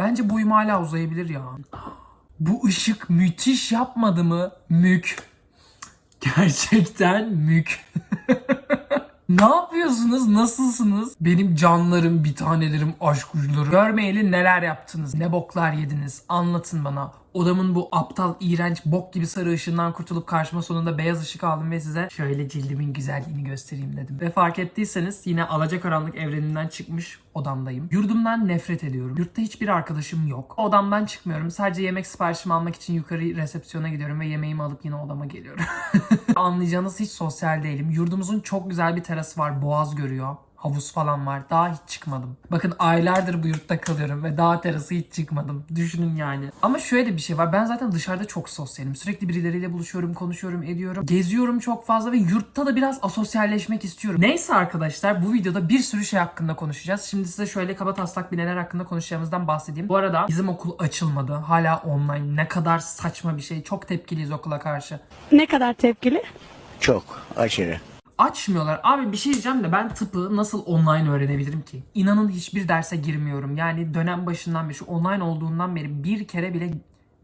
Bence boyum hala uzayabilir ya. Bu ışık müthiş yapmadı mı? Mük. Gerçekten mük. Ne yapıyorsunuz? Nasılsınız? Benim canlarım, bir tanelerim, aşk uçları. Görmeyeli neler yaptınız? Ne boklar yediniz? Anlatın bana. Odamın bu aptal, iğrenç, bok gibi sarı ışığından kurtulup karşıma sonunda beyaz ışık aldım ve size şöyle cildimin güzelliğini göstereyim dedim. Ve fark ettiyseniz yine alacakaranlık evreninden çıkmış odamdayım. Yurdumdan nefret ediyorum. Yurtta hiçbir arkadaşım yok. Odamdan çıkmıyorum. Sadece yemek siparişimi almak için yukarı resepsiyona gidiyorum ve yemeğimi alıp yine odama geliyorum. Anlayacağınız hiç sosyal değilim. Yurdumuzun çok güzel bir terası var. Boğaz görüyor. Havuz falan var. Daha hiç çıkmadım. Bakın aylardır bu yurtta kalıyorum ve daha terası hiç çıkmadım. Düşünün yani. Ama şöyle bir şey var. Ben zaten dışarıda çok sosyalim. Sürekli birileriyle buluşuyorum, konuşuyorum, ediyorum. Geziyorum çok fazla ve yurtta da biraz asosyalleşmek istiyorum. Neyse arkadaşlar bu videoda bir sürü şey hakkında konuşacağız. Şimdi size şöyle kaba taslak bir neler hakkında konuşacağımızdan bahsedeyim. Bu arada bizim okul açılmadı. Hala online. Ne kadar saçma bir şey. Çok tepkiliyiz okula karşı. Ne kadar tepkili? Çok aşırı. Açmıyorlar. Abi bir şey diyeceğim de ben tıpı nasıl online öğrenebilirim ki? İnanın hiçbir derse girmiyorum. Yani dönem başından beri şu online olduğundan beri bir kere bile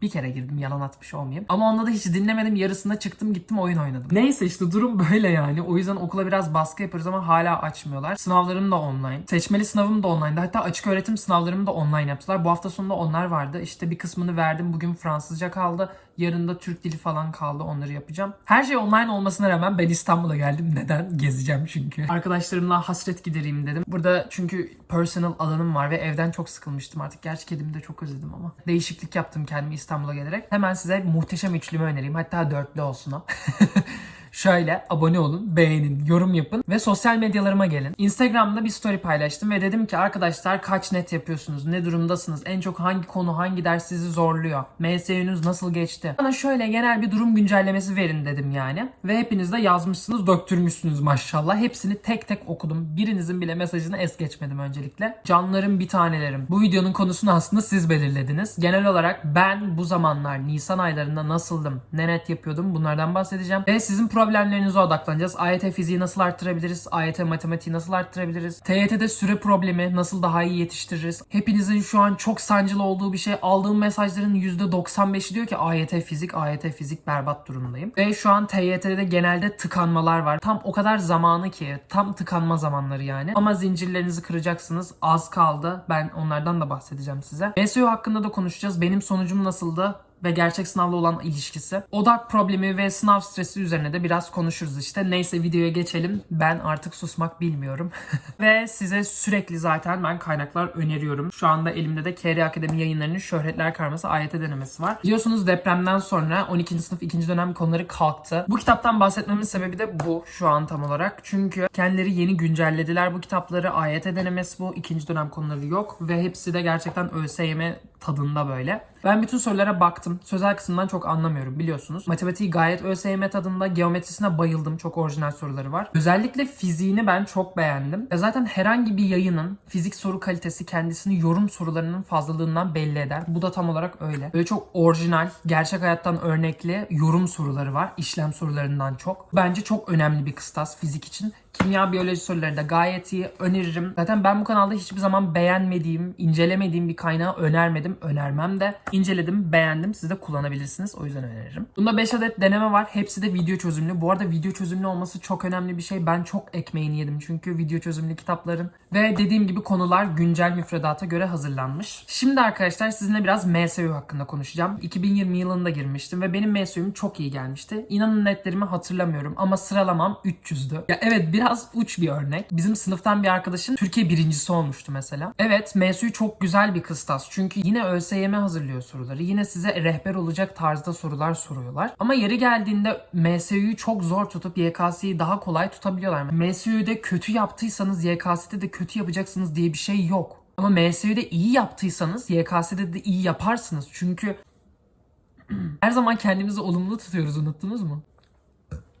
bir kere girdim yalan atmış olmayayım. Ama onda da hiç dinlemedim. Yarısında çıktım gittim oyun oynadım. Neyse işte durum böyle yani. O yüzden okula biraz baskı yapıyoruz ama hala açmıyorlar. Sınavlarım da online. Seçmeli sınavım da online'da. Hatta açık öğretim sınavlarımı da online yaptılar. Bu hafta sonunda onlar vardı. İşte bir kısmını verdim. Bugün Fransızca kaldı. Yarın da Türk dili falan kaldı. Onları yapacağım. Her şey online olmasına rağmen ben İstanbul'a geldim. Neden? Gezeceğim çünkü. Arkadaşlarımla hasret gidereyim dedim. Burada çünkü personal alanım var ve evden çok sıkılmıştım artık. Gerçi kedimi de çok özledim ama. Değişiklik yaptım kendimi İstanbul'a gelerek. Hemen size muhteşem üçlümü önereyim. Hatta dörtlü olsun o. Şöyle abone olun, beğenin, yorum yapın ve sosyal medyalarıma gelin. Instagram'da bir story paylaştım ve dedim ki arkadaşlar kaç net yapıyorsunuz? Ne durumdasınız? En çok hangi konu, hangi ders sizi zorluyor? MSÜ'nüz nasıl geçti? Bana şöyle genel bir durum güncellemesi verin dedim yani. Ve hepiniz de yazmışsınız, döktürmüşsünüz maşallah. Hepsini tek tek okudum. Birinizin bile mesajını es geçmedim öncelikle. Canlarım bir tanelerim. Bu videonun konusunu aslında siz belirlediniz. Genel olarak ben bu zamanlar Nisan aylarında nasıldım? Ne net yapıyordum? Bunlardan bahsedeceğim. Ve sizin problemlerinize odaklanacağız. AYT fiziği nasıl arttırabiliriz? AYT matematiği nasıl arttırabiliriz? TYT'de süre problemi nasıl daha iyi yetiştiririz? Hepinizin şu an çok sancılı olduğu bir şey. Aldığım mesajların %95'i diyor ki AYT fizik, AYT fizik berbat durumdayım. Ve şu an TYT'de de genelde tıkanmalar var. Tam o kadar zamanı ki. Tam tıkanma zamanları yani. Ama zincirlerinizi kıracaksınız. Az kaldı. Ben onlardan da bahsedeceğim size. MSU hakkında da konuşacağız. Benim sonucum nasıldı? Ve gerçek sınavla olan ilişkisi. Odak problemi ve sınav stresi üzerine de biraz konuşuruz işte. Neyse videoya geçelim. Ben artık susmak bilmiyorum. ve size sürekli zaten ben kaynaklar öneriyorum. Şu anda elimde de KR Akademi yayınlarının Şöhretler Karması AYT denemesi var. Biliyorsunuz depremden sonra 12. sınıf 2. dönem konuları kalktı. Bu kitaptan bahsetmemin sebebi de bu şu an tam olarak. Çünkü kendileri yeni güncellediler bu kitapları. AYT denemesi bu. 2. dönem konuları yok. Ve hepsi de gerçekten ÖSYM tadında böyle. Ben bütün sorulara baktım. Sözel kısımdan çok anlamıyorum biliyorsunuz. Matematiği gayet ÖSYM tadında. Geometrisine bayıldım. Çok orijinal soruları var. Özellikle fiziğini ben çok beğendim. E zaten herhangi bir yayının fizik soru kalitesi kendisini yorum sorularının fazlalığından belli eder. Bu da tam olarak öyle. Böyle çok orijinal, gerçek hayattan örnekli yorum soruları var. İşlem sorularından çok. Bence çok önemli bir kıstas fizik için. Kimya, biyoloji soruları da gayet iyi. Öneririm. Zaten ben bu kanalda hiçbir zaman beğenmediğim, incelemediğim bir kaynağı önermedim. Önermem de. İnceledim, beğendim. Siz de kullanabilirsiniz. O yüzden öneririm. Bunda 5 adet deneme var. Hepsi de video çözümlü. Bu arada video çözümlü olması çok önemli bir şey. Ben çok ekmeğini yedim çünkü video çözümlü kitapların. Ve dediğim gibi konular güncel müfredata göre hazırlanmış. Şimdi arkadaşlar sizinle biraz MSU hakkında konuşacağım. 2020 yılında girmiştim ve benim MSU'm çok iyi gelmişti. İnanın netlerimi hatırlamıyorum ama sıralamam 300'dü. Ya evet biraz uç bir örnek. Bizim sınıftan bir arkadaşın Türkiye birincisi olmuştu mesela. Evet MSU çok güzel bir kıstas. Çünkü yine ÖSYM hazırlıyor soruları. Yine size rehber olacak tarzda sorular soruyorlar. Ama yeri geldiğinde MSU'yu çok zor tutup YKS'yi daha kolay tutabiliyorlar. MSU'de kötü yaptıysanız YKS'de de kötü yapacaksınız diye bir şey yok. Ama MSU'de iyi yaptıysanız YKS'de de iyi yaparsınız. Çünkü her zaman kendimizi olumlu tutuyoruz unuttunuz mu?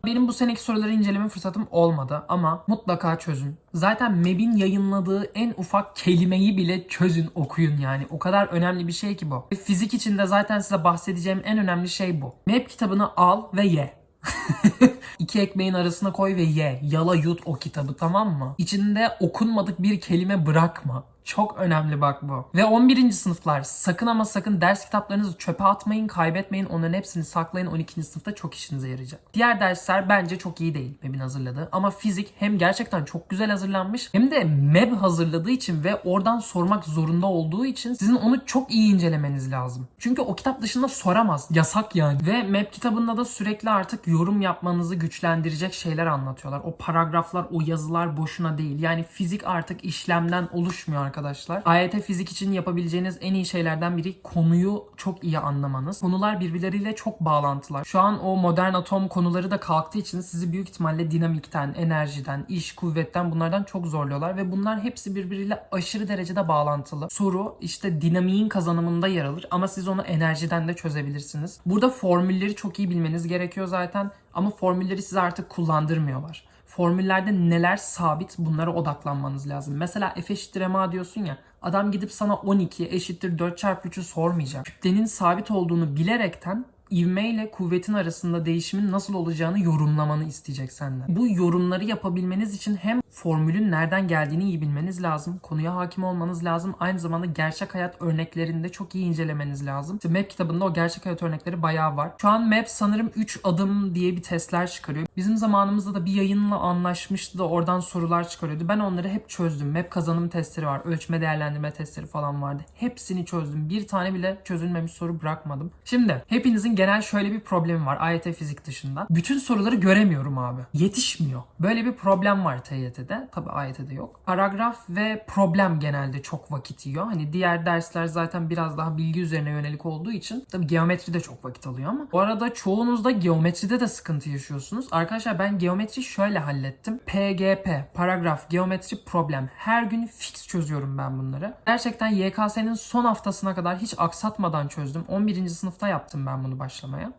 Benim bu seneki soruları inceleme fırsatım olmadı ama mutlaka çözün. Zaten MEB'in yayınladığı en ufak kelimeyi bile çözün, okuyun yani. O kadar önemli bir şey ki bu. Ve fizik için de zaten size bahsedeceğim en önemli şey bu. MEB kitabını al ve ye. İki ekmeğin arasına koy ve ye. Yala yut o kitabı tamam mı? İçinde okunmadık bir kelime bırakma. Çok önemli bak bu. Ve 11. sınıflar sakın ama sakın ders kitaplarınızı çöpe atmayın, kaybetmeyin. Onların hepsini saklayın. 12. sınıfta çok işinize yarayacak. Diğer dersler bence çok iyi değil MEB'in hazırladığı. Ama fizik hem gerçekten çok güzel hazırlanmış hem de MEB hazırladığı için ve oradan sormak zorunda olduğu için sizin onu çok iyi incelemeniz lazım. Çünkü o kitap dışında soramaz. Yasak yani. Ve MEB kitabında da sürekli artık yorum yapmanızı güçlendirecek şeyler anlatıyorlar. O paragraflar, o yazılar boşuna değil. Yani fizik artık işlemden oluşmuyor arkadaşlar. AYT fizik için yapabileceğiniz en iyi şeylerden biri konuyu çok iyi anlamanız. Konular birbirleriyle çok bağlantılar. Şu an o modern atom konuları da kalktığı için sizi büyük ihtimalle dinamikten, enerjiden, iş, kuvvetten bunlardan çok zorluyorlar ve bunlar hepsi birbiriyle aşırı derecede bağlantılı. Soru işte dinamiğin kazanımında yer alır ama siz onu enerjiden de çözebilirsiniz. Burada formülleri çok iyi bilmeniz gerekiyor zaten ama formülleri size artık kullandırmıyorlar formüllerde neler sabit bunlara odaklanmanız lazım. Mesela f eşittir ma diyorsun ya adam gidip sana 12 eşittir 4 çarpı 3'ü sormayacak. Kütlenin sabit olduğunu bilerekten ivme ile kuvvetin arasında değişimin nasıl olacağını yorumlamanı isteyecek senden. Bu yorumları yapabilmeniz için hem formülün nereden geldiğini iyi bilmeniz lazım. Konuya hakim olmanız lazım. Aynı zamanda gerçek hayat örneklerinde çok iyi incelemeniz lazım. İşte MAP kitabında o gerçek hayat örnekleri bayağı var. Şu an MAP sanırım 3 adım diye bir testler çıkarıyor. Bizim zamanımızda da bir yayınla anlaşmıştı da oradan sorular çıkarıyordu. Ben onları hep çözdüm. MAP kazanım testleri var. Ölçme değerlendirme testleri falan vardı. Hepsini çözdüm. Bir tane bile çözülmemiş soru bırakmadım. Şimdi hepinizin genel şöyle bir problemi var AYT fizik dışında. Bütün soruları göremiyorum abi. Yetişmiyor. Böyle bir problem var TYT'de. Tabi AYT'de yok. Paragraf ve problem genelde çok vakit yiyor. Hani diğer dersler zaten biraz daha bilgi üzerine yönelik olduğu için tabi geometri de çok vakit alıyor ama bu arada çoğunuzda geometride de sıkıntı yaşıyorsunuz. Arkadaşlar ben geometri şöyle hallettim. PGP, paragraf, geometri, problem. Her gün fix çözüyorum ben bunları. Gerçekten YKS'nin son haftasına kadar hiç aksatmadan çözdüm. 11. sınıfta yaptım ben bunu başlamaya.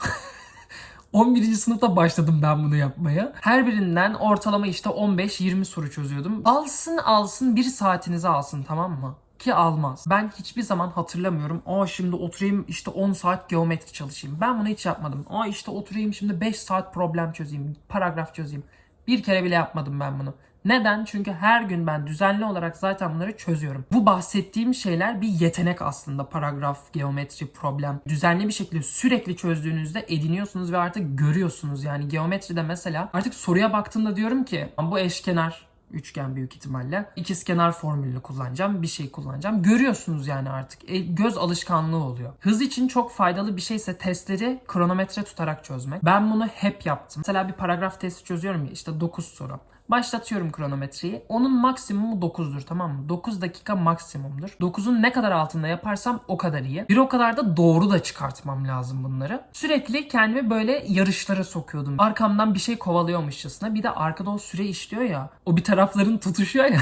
11. sınıfta başladım ben bunu yapmaya. Her birinden ortalama işte 15-20 soru çözüyordum. Alsın alsın bir saatinizi alsın tamam mı? Ki almaz. Ben hiçbir zaman hatırlamıyorum. Aa şimdi oturayım işte 10 saat geometri çalışayım. Ben bunu hiç yapmadım. Aa işte oturayım şimdi 5 saat problem çözeyim. Paragraf çözeyim. Bir kere bile yapmadım ben bunu. Neden? Çünkü her gün ben düzenli olarak zaten bunları çözüyorum. Bu bahsettiğim şeyler bir yetenek aslında. Paragraf, geometri, problem. Düzenli bir şekilde sürekli çözdüğünüzde ediniyorsunuz ve artık görüyorsunuz. Yani geometride mesela artık soruya baktığımda diyorum ki bu eşkenar üçgen büyük ihtimalle. İkizkenar formülünü kullanacağım. Bir şey kullanacağım. Görüyorsunuz yani artık. E, göz alışkanlığı oluyor. Hız için çok faydalı bir şeyse testleri kronometre tutarak çözmek. Ben bunu hep yaptım. Mesela bir paragraf testi çözüyorum ya işte 9 soru. Başlatıyorum kronometreyi. Onun maksimumu 9'dur tamam mı? 9 dakika maksimumdur. 9'un ne kadar altında yaparsam o kadar iyi. Bir o kadar da doğru da çıkartmam lazım bunları. Sürekli kendimi böyle yarışlara sokuyordum. Arkamdan bir şey kovalıyormuşçasına. Bir de arkada o süre işliyor ya. O bir tarafların tutuşuyor ya.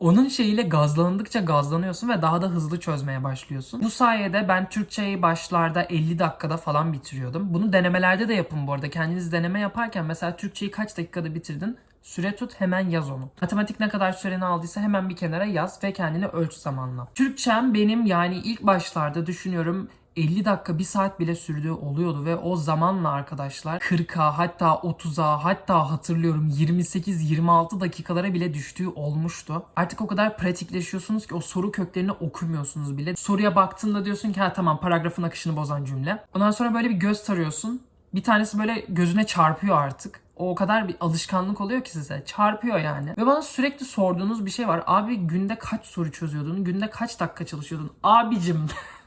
Onun şeyiyle gazlandıkça gazlanıyorsun ve daha da hızlı çözmeye başlıyorsun. Bu sayede ben Türkçeyi başlarda 50 dakikada falan bitiriyordum. Bunu denemelerde de yapın bu arada. Kendiniz deneme yaparken mesela Türkçeyi kaç dakikada bitirdin? Süre tut hemen yaz onu. Matematik ne kadar süreni aldıysa hemen bir kenara yaz ve kendini ölç zamanla. Türkçem benim yani ilk başlarda düşünüyorum 50 dakika 1 saat bile sürdüğü oluyordu ve o zamanla arkadaşlar 40'a hatta 30'a hatta hatırlıyorum 28-26 dakikalara bile düştüğü olmuştu. Artık o kadar pratikleşiyorsunuz ki o soru köklerini okumuyorsunuz bile. Soruya baktığında diyorsun ki ha tamam paragrafın akışını bozan cümle. Ondan sonra böyle bir göz tarıyorsun. Bir tanesi böyle gözüne çarpıyor artık. O kadar bir alışkanlık oluyor ki size. Çarpıyor yani. Ve bana sürekli sorduğunuz bir şey var. Abi günde kaç soru çözüyordun? Günde kaç dakika çalışıyordun? Abicim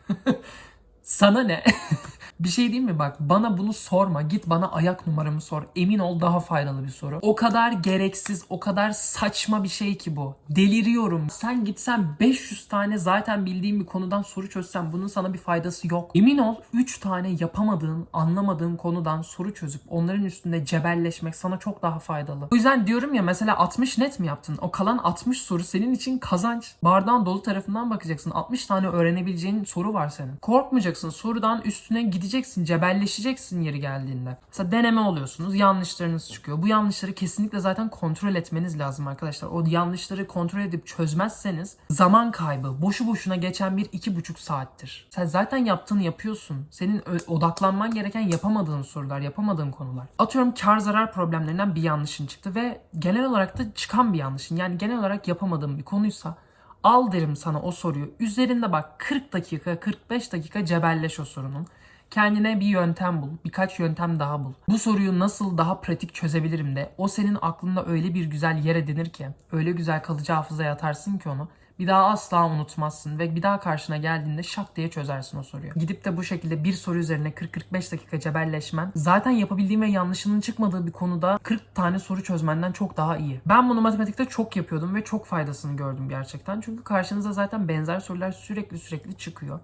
sana ne? Bir şey değil mi bak bana bunu sorma git bana ayak numaramı sor emin ol daha faydalı bir soru. O kadar gereksiz o kadar saçma bir şey ki bu. Deliriyorum. Sen gitsen 500 tane zaten bildiğin bir konudan soru çözsen bunun sana bir faydası yok. Emin ol 3 tane yapamadığın anlamadığın konudan soru çözüp onların üstünde cebelleşmek sana çok daha faydalı. O yüzden diyorum ya mesela 60 net mi yaptın? O kalan 60 soru senin için kazanç. Bardağın dolu tarafından bakacaksın. 60 tane öğrenebileceğin soru var senin. Korkmayacaksın. Sorudan üstüne gidip gideceksin, cebelleşeceksin yeri geldiğinde. Mesela deneme oluyorsunuz, yanlışlarınız çıkıyor. Bu yanlışları kesinlikle zaten kontrol etmeniz lazım arkadaşlar. O yanlışları kontrol edip çözmezseniz zaman kaybı, boşu boşuna geçen bir iki buçuk saattir. Sen zaten yaptığını yapıyorsun. Senin odaklanman gereken yapamadığın sorular, yapamadığın konular. Atıyorum kar zarar problemlerinden bir yanlışın çıktı ve genel olarak da çıkan bir yanlışın. Yani genel olarak yapamadığın bir konuysa Al derim sana o soruyu. Üzerinde bak 40 dakika, 45 dakika cebelleş o sorunun. Kendine bir yöntem bul, birkaç yöntem daha bul. Bu soruyu nasıl daha pratik çözebilirim de o senin aklında öyle bir güzel yer edinir ki, öyle güzel kalıcı hafızaya atarsın ki onu. Bir daha asla unutmazsın ve bir daha karşına geldiğinde şak diye çözersin o soruyu. Gidip de bu şekilde bir soru üzerine 40-45 dakika cebelleşmen zaten yapabildiğin ve yanlışının çıkmadığı bir konuda 40 tane soru çözmenden çok daha iyi. Ben bunu matematikte çok yapıyordum ve çok faydasını gördüm gerçekten. Çünkü karşınıza zaten benzer sorular sürekli sürekli çıkıyor.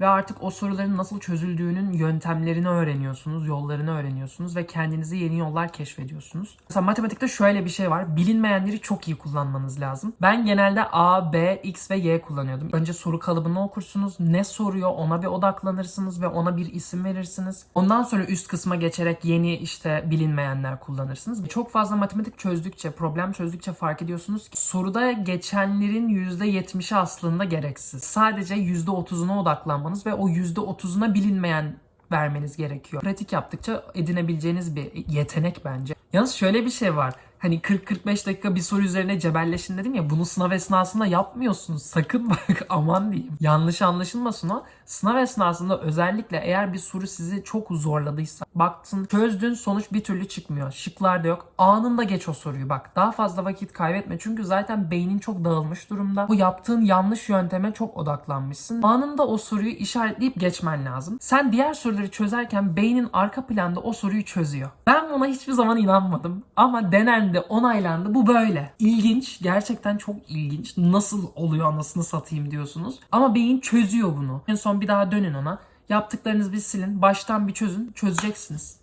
Ve artık o soruların nasıl çözüldüğünün yöntemlerini öğreniyorsunuz, yollarını öğreniyorsunuz ve kendinize yeni yollar keşfediyorsunuz. Mesela matematikte şöyle bir şey var. Bilinmeyenleri çok iyi kullanmanız lazım. Ben genelde A, B, X ve Y kullanıyordum. Önce soru kalıbını okursunuz. Ne soruyor ona bir odaklanırsınız ve ona bir isim verirsiniz. Ondan sonra üst kısma geçerek yeni işte bilinmeyenler kullanırsınız. Çok fazla matematik çözdükçe, problem çözdükçe fark ediyorsunuz ki soruda geçenlerin %70'i aslında gereksiz. Sadece %30'una odaklanmanız ve o %30'una bilinmeyen vermeniz gerekiyor. Pratik yaptıkça edinebileceğiniz bir yetenek bence. Yalnız şöyle bir şey var. Hani 40-45 dakika bir soru üzerine cebelleşin dedim ya bunu sınav esnasında yapmıyorsunuz. Sakın bak aman diyeyim. Yanlış anlaşılmasın o. Sınav esnasında özellikle eğer bir soru sizi çok zorladıysa baktın çözdün sonuç bir türlü çıkmıyor. Şıklar da yok. Anında geç o soruyu bak. Daha fazla vakit kaybetme. Çünkü zaten beynin çok dağılmış durumda. Bu yaptığın yanlış yönteme çok odaklanmışsın. Anında o soruyu işaretleyip geçmen lazım. Sen diğer soruları çözerken beynin arka planda o soruyu çözüyor. Ben buna hiçbir zaman inanmadım. Ama denendi, onaylandı. Bu böyle. İlginç. Gerçekten çok ilginç. Nasıl oluyor anasını satayım diyorsunuz. Ama beyin çözüyor bunu. En son bir daha dönün ona. Yaptıklarınızı bir silin. Baştan bir çözün. Çözeceksiniz.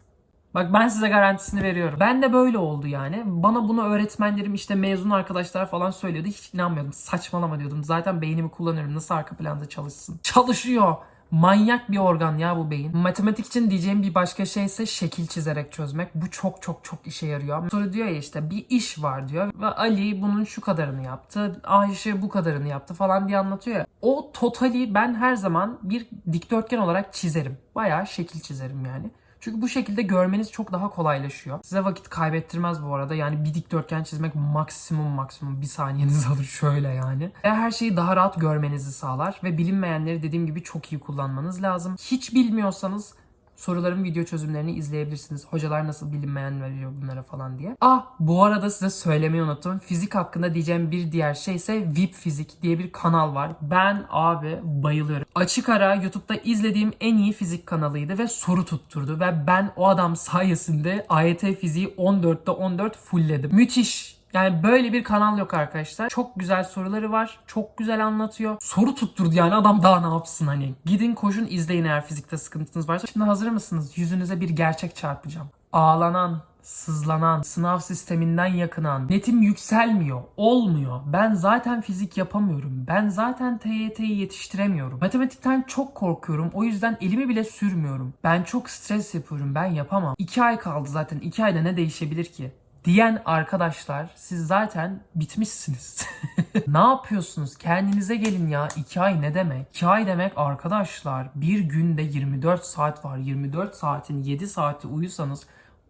Bak ben size garantisini veriyorum. Ben de böyle oldu yani. Bana bunu öğretmenlerim işte mezun arkadaşlar falan söylüyordu. Hiç inanmıyordum. Saçmalama diyordum. Zaten beynimi kullanıyorum. Nasıl arka planda çalışsın? Çalışıyor. Manyak bir organ ya bu beyin. Matematik için diyeceğim bir başka şey ise şekil çizerek çözmek. Bu çok çok çok işe yarıyor. Soru diyor ya işte bir iş var diyor ve Ali bunun şu kadarını yaptı. Ayşe bu kadarını yaptı falan diye anlatıyor ya. O totali ben her zaman bir dikdörtgen olarak çizerim. Bayağı şekil çizerim yani. Çünkü bu şekilde görmeniz çok daha kolaylaşıyor. Size vakit kaybettirmez bu arada. Yani bir dikdörtgen çizmek maksimum maksimum bir saniyenizi alır şöyle yani. Ve her şeyi daha rahat görmenizi sağlar. Ve bilinmeyenleri dediğim gibi çok iyi kullanmanız lazım. Hiç bilmiyorsanız soruların video çözümlerini izleyebilirsiniz. Hocalar nasıl bilinmeyen veriyor bunlara falan diye. Ah bu arada size söylemeyi unuttum. Fizik hakkında diyeceğim bir diğer şey ise VIP Fizik diye bir kanal var. Ben abi bayılıyorum. Açık ara YouTube'da izlediğim en iyi fizik kanalıydı ve soru tutturdu. Ve ben o adam sayesinde AYT fiziği 14'te 14 fullledim. Müthiş. Yani böyle bir kanal yok arkadaşlar. Çok güzel soruları var. Çok güzel anlatıyor. Soru tutturdu yani adam daha ne yapsın hani. Gidin koşun izleyin eğer fizikte sıkıntınız varsa. Şimdi hazır mısınız? Yüzünüze bir gerçek çarpacağım. Ağlanan, sızlanan, sınav sisteminden yakınan, netim yükselmiyor, olmuyor. Ben zaten fizik yapamıyorum. Ben zaten TYT'yi yetiştiremiyorum. Matematikten çok korkuyorum. O yüzden elimi bile sürmüyorum. Ben çok stres yapıyorum. Ben yapamam. 2 ay kaldı zaten. 2 ayda ne değişebilir ki? Diyen arkadaşlar siz zaten bitmişsiniz. ne yapıyorsunuz? Kendinize gelin ya. 2 ay ne demek? 2 ay demek arkadaşlar bir günde 24 saat var. 24 saatin 7 saati uyusanız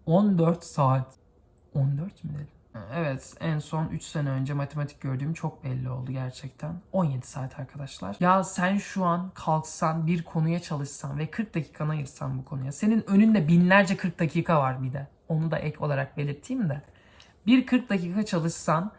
14 saat. 14 mü dedim? Evet en son 3 sene önce matematik gördüğüm çok belli oldu gerçekten. 17 saat arkadaşlar. Ya sen şu an kalksan bir konuya çalışsan ve 40 dakikanı ayırsan bu konuya. Senin önünde binlerce 40 dakika var bir de. Onu da ek olarak belirteyim de. Bir 40 dakika çalışsan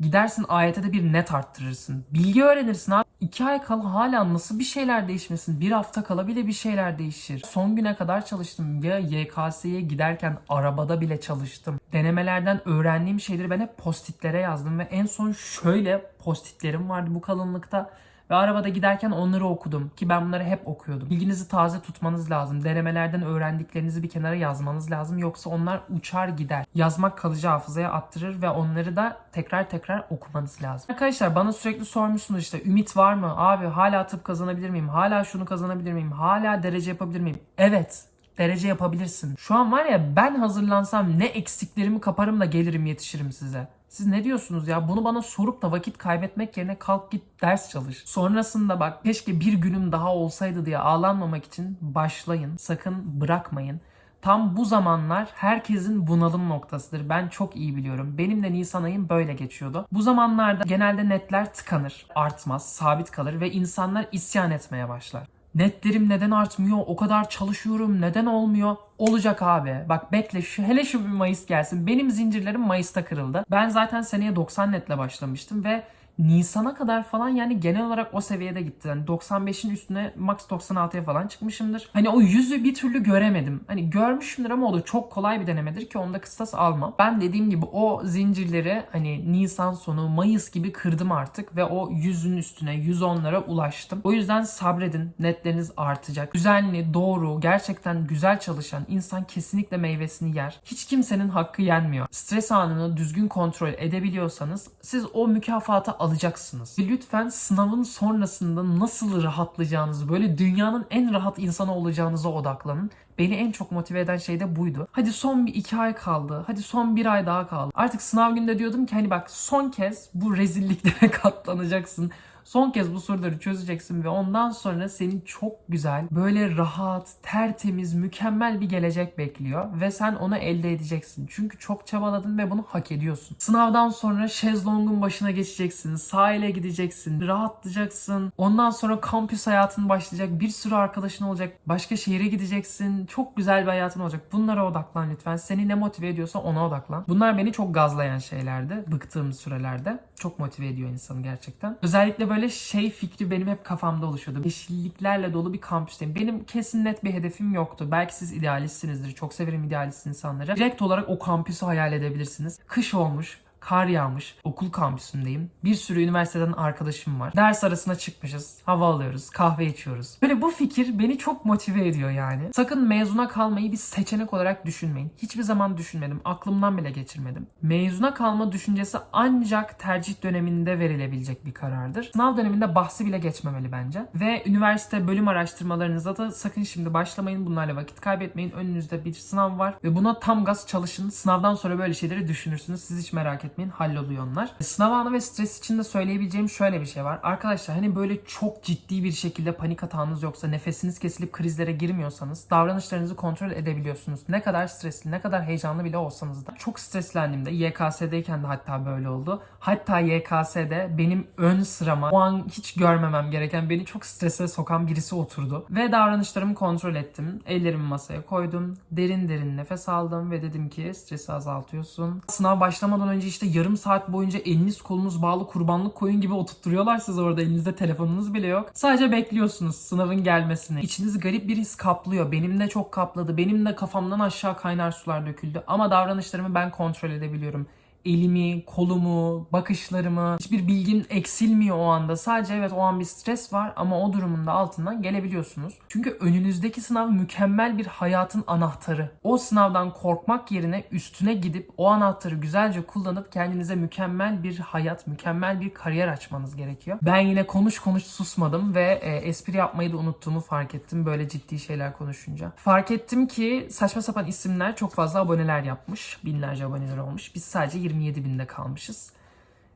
gidersin AYT'de bir net arttırırsın. Bilgi öğrenirsin abi. 2 ay kala hala nasıl bir şeyler değişmesin? Bir hafta kala bile bir şeyler değişir. Son güne kadar çalıştım. Ya YKS'ye giderken arabada bile çalıştım. Denemelerden öğrendiğim şeyleri ben hep postitlere yazdım ve en son şöyle postitlerim vardı bu kalınlıkta. Ve arabada giderken onları okudum ki ben bunları hep okuyordum. Bilginizi taze tutmanız lazım. Denemelerden öğrendiklerinizi bir kenara yazmanız lazım. Yoksa onlar uçar gider. Yazmak kalıcı hafızaya attırır ve onları da tekrar tekrar okumanız lazım. Arkadaşlar bana sürekli sormuşsunuz işte ümit var mı? Abi hala tıp kazanabilir miyim? Hala şunu kazanabilir miyim? Hala derece yapabilir miyim? Evet derece yapabilirsin. Şu an var ya ben hazırlansam ne eksiklerimi kaparım da gelirim yetişirim size. Siz ne diyorsunuz ya? Bunu bana sorup da vakit kaybetmek yerine kalk git ders çalış. Sonrasında bak keşke bir günüm daha olsaydı diye ağlanmamak için başlayın. Sakın bırakmayın. Tam bu zamanlar herkesin bunalım noktasıdır. Ben çok iyi biliyorum. Benim de Nisan ayım böyle geçiyordu. Bu zamanlarda genelde netler tıkanır, artmaz, sabit kalır ve insanlar isyan etmeye başlar. Netlerim neden artmıyor? O kadar çalışıyorum. Neden olmuyor? Olacak abi. Bak bekle şu hele şu bir Mayıs gelsin. Benim zincirlerim Mayıs'ta kırıldı. Ben zaten seneye 90 netle başlamıştım ve Nisan'a kadar falan yani genel olarak o seviyede gitti. Yani 95'in üstüne max 96'ya falan çıkmışımdır. Hani o yüzü bir türlü göremedim. Hani görmüşümdür ama o da çok kolay bir denemedir ki onda kıstas alma. Ben dediğim gibi o zincirleri hani Nisan sonu Mayıs gibi kırdım artık ve o yüzün üstüne 110'lara ulaştım. O yüzden sabredin. Netleriniz artacak. Düzenli, doğru, gerçekten güzel çalışan insan kesinlikle meyvesini yer. Hiç kimsenin hakkı yenmiyor. Stres anını düzgün kontrol edebiliyorsanız siz o mükafatı alacaksınız. Lütfen sınavın sonrasında nasıl rahatlayacağınızı, böyle dünyanın en rahat insanı olacağınıza odaklanın. Beni en çok motive eden şey de buydu. Hadi son bir iki ay kaldı. Hadi son bir ay daha kaldı. Artık sınav günde diyordum ki hani bak son kez bu rezilliklere katlanacaksın. Son kez bu soruları çözeceksin ve ondan sonra seni çok güzel, böyle rahat, tertemiz, mükemmel bir gelecek bekliyor ve sen onu elde edeceksin. Çünkü çok çabaladın ve bunu hak ediyorsun. Sınavdan sonra şezlongun başına geçeceksin, sahile gideceksin, rahatlayacaksın. Ondan sonra kampüs hayatın başlayacak, bir sürü arkadaşın olacak, başka şehre gideceksin. Çok güzel bir hayatın olacak. Bunlara odaklan lütfen. Seni ne motive ediyorsa ona odaklan. Bunlar beni çok gazlayan şeylerdi bıktığım sürelerde. Çok motive ediyor insanı gerçekten. Özellikle böyle şey fikri benim hep kafamda oluşuyordu. Yeşilliklerle dolu bir kampüsteyim. Benim kesin net bir hedefim yoktu. Belki siz idealistsinizdir. Çok severim idealist insanları. Direkt olarak o kampüsü hayal edebilirsiniz. Kış olmuş. Kar yağmış. Okul kampüsündeyim. Bir sürü üniversiteden arkadaşım var. Ders arasına çıkmışız. Hava alıyoruz. Kahve içiyoruz. Böyle bu fikir beni çok motive ediyor yani. Sakın mezuna kalmayı bir seçenek olarak düşünmeyin. Hiçbir zaman düşünmedim. Aklımdan bile geçirmedim. Mezuna kalma düşüncesi ancak tercih döneminde verilebilecek bir karardır. Sınav döneminde bahsi bile geçmemeli bence. Ve üniversite bölüm araştırmalarınızda da sakın şimdi başlamayın. Bunlarla vakit kaybetmeyin. Önünüzde bir sınav var ve buna tam gaz çalışın. Sınavdan sonra böyle şeyleri düşünürsünüz. Siz hiç merak etmeyin. Halloluyor onlar. Sınav anı ve stres için de söyleyebileceğim şöyle bir şey var. Arkadaşlar hani böyle çok ciddi bir şekilde panik hatanız yoksa nefesiniz kesilip krizlere girmiyorsanız davranışlarınızı kontrol edebiliyorsunuz. Ne kadar stresli, ne kadar heyecanlı bile olsanız da. Çok streslendiğimde YKS'deyken de hatta böyle oldu. Hatta YKS'de benim ön sırama o an hiç görmemem gereken beni çok strese sokan birisi oturdu. Ve davranışlarımı kontrol ettim. Ellerimi masaya koydum. Derin derin nefes aldım ve dedim ki stresi azaltıyorsun. Sınav başlamadan önce işte yarım saat boyunca eliniz kolunuz bağlı kurbanlık koyun gibi oturtturuyorlar siz orada. Elinizde telefonunuz bile yok. Sadece bekliyorsunuz sınavın gelmesini. İçiniz garip bir his kaplıyor. Benim de çok kapladı. Benim de kafamdan aşağı kaynar sular döküldü. Ama davranışlarımı ben kontrol edebiliyorum elimi, kolumu, bakışlarımı hiçbir bilgim eksilmiyor o anda. Sadece evet o an bir stres var ama o durumun da altından gelebiliyorsunuz. Çünkü önünüzdeki sınav mükemmel bir hayatın anahtarı. O sınavdan korkmak yerine üstüne gidip o anahtarı güzelce kullanıp kendinize mükemmel bir hayat, mükemmel bir kariyer açmanız gerekiyor. Ben yine konuş konuş susmadım ve e, espri yapmayı da unuttuğumu fark ettim böyle ciddi şeyler konuşunca. Fark ettim ki saçma sapan isimler çok fazla aboneler yapmış. Binlerce aboneler olmuş. Biz sadece 27 binde kalmışız.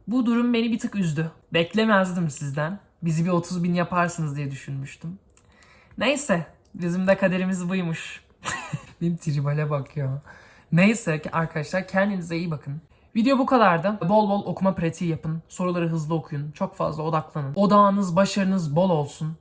Bu durum beni bir tık üzdü. Beklemezdim sizden. Bizi bir 30 bin yaparsınız diye düşünmüştüm. Neyse. Bizim de kaderimiz buymuş. Benim tribale bak ya. Neyse ki arkadaşlar kendinize iyi bakın. Video bu kadardı. Bol bol okuma pratiği yapın. Soruları hızlı okuyun. Çok fazla odaklanın. Odağınız, başarınız bol olsun.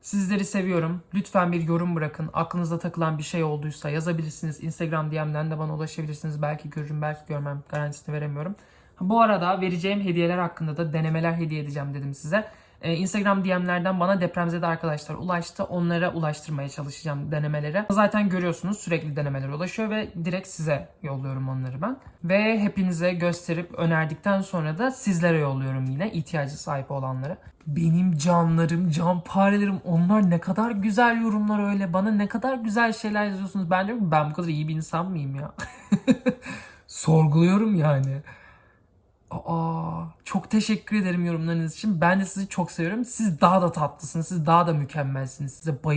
Sizleri seviyorum. Lütfen bir yorum bırakın. Aklınıza takılan bir şey olduysa yazabilirsiniz. Instagram DM'den de bana ulaşabilirsiniz. Belki görürüm, belki görmem. Garantisini veremiyorum. Bu arada vereceğim hediyeler hakkında da denemeler hediye edeceğim dedim size. Ee, Instagram DM'lerden bana depremzede arkadaşlar ulaştı. Onlara ulaştırmaya çalışacağım denemelere. Zaten görüyorsunuz sürekli denemeler ulaşıyor ve direkt size yolluyorum onları ben. Ve hepinize gösterip önerdikten sonra da sizlere yolluyorum yine ihtiyacı sahip olanlara. Benim canlarım, canparelerim onlar ne kadar güzel yorumlar öyle. Bana ne kadar güzel şeyler yazıyorsunuz. Ben diyorum ben bu kadar iyi bir insan mıyım ya? Sorguluyorum yani. Aa, çok teşekkür ederim yorumlarınız için. Ben de sizi çok seviyorum. Siz daha da tatlısınız. Siz daha da mükemmelsiniz. Size bayılıyorum.